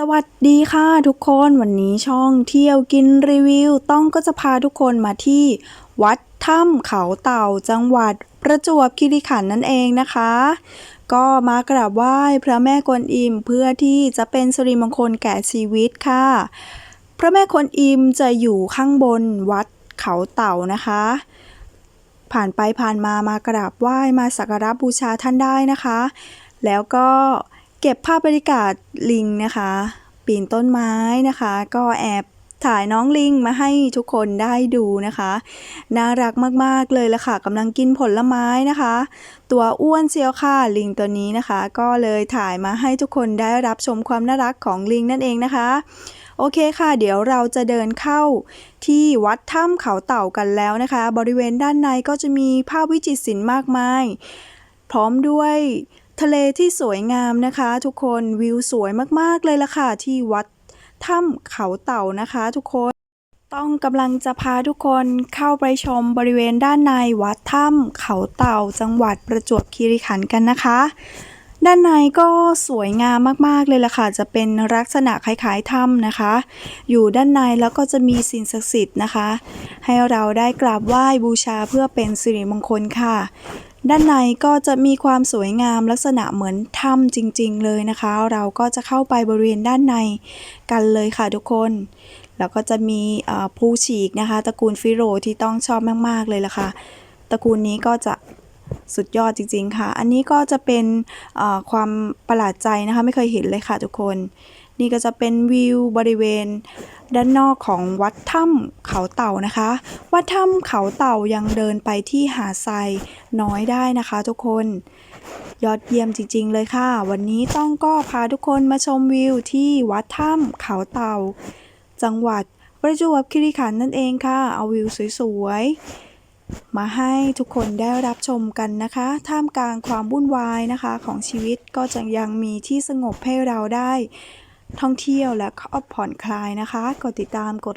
สวัสดีค่ะทุกคนวันนี้ช่องเที่ยวกินรีวิว ต้องก็จะพาทุกคนมาที่ วัดถ้ำเขาเต่าจังหวัด ประจวบคีรีขันธ์นั่นเองนะคะ ก็มากราบไหว้พระแม่กวนอิมเพื่อที่จะเป็นสิริมงคลแก่ชีวิตค่ะ พระแม่กวนอิมจะอยู่ข้างบนวัดเขาเต่านะคะ ผ่านไปผ่านมามากราบไหว้มาสักการะบูชาท่านได้นะคะ แล้วก็ เก็บภาพบรรยากาศลิงนะคะ ปีนต้นไม้นะคะ ก็แอบถ่ายน้องลิงมาให้ทุกคนได้ดูนะคะ น่ารักมากๆเลยละค่ะกำลังกินผลไม้นะคะ ตัวอ้วนเชียวค่ะลิงตัวนี้นะคะ ก็เลยถ่ายมาให้ทุกคนได้รับชมความน่ารักของลิงนั่นเองนะคะ โอเคค่ะ เดี๋ยวเราจะเดินเข้าที่วัดถ้ำเขาเต่ากันแล้วนะคะ บริเวณด้านในก็จะมีภาพวิจิตรศิลป์มากมาย พร้อมด้วย ทะเลที่สวยงามนะคะทุกคนวิวสวยมากๆเลยล่ะค่ะ ที่วัดถ้ำเขาเต่านะคะทุกคน ต้องกำลังจะพาทุกคนเข้าไปชมบริเวณด้านในวัดถ้ำเขาเต่าจังหวัดประจวบคีรีขันธ์กันนะคะ ด้านในก็สวยงามมากๆเลยล่ะค่ะ จะเป็นลักษณะคล้ายๆถ้ำนะคะ อยู่ด้านในแล้วก็จะมีสิ่งศักดิ์สิทธิ์นะคะ ให้เราได้กราบไหว้บูชาเพื่อเป็นสิริมงคลค่ะ ด้านในก็จะมีความสวยงามลักษณะเหมือนถ้ำจริง ๆ เลยนะคะ เราก็จะเข้าไปบริเวณด้านในกันเลยค่ะทุกคน แล้วก็จะมีผู้ฉีกนะคะตระกูลฟิโรที่ต้องชอบมากๆเลยล่ะค่ะตระกูลนี้ก็จะสุดยอดจริง ๆ ค่ะ อันนี้ก็จะเป็นความประหลาดใจนะคะ ไม่เคยเห็นเลยค่ะทุกคน นี่ก็จะเป็นวิวบริเวณ ด้านนอกของวัดถ้ำเขาเต่านะคะ วัดถ้ำเขาเต่ายังเดินไปที่หาดทรายน้อยได้นะคะทุกคน ยอดเยี่ยมจริง ๆ เลยค่ะ วันนี้ต้องก็พาทุกคนมาชมวิวที่วัดถ้ำเขาเต่า จังหวัดประจวบคีรีขันธ์นั่นเองค่ะ เอาวิวสวยๆ มาให้ทุกคนได้รับชมกันนะคะ ท่ามกลางความวุ่นวายนะคะของชีวิตก็จะยังมีที่สงบให้เราได้ ท่องเที่ยวและก็ผ่อนคลายนะคะ กดติดตามกด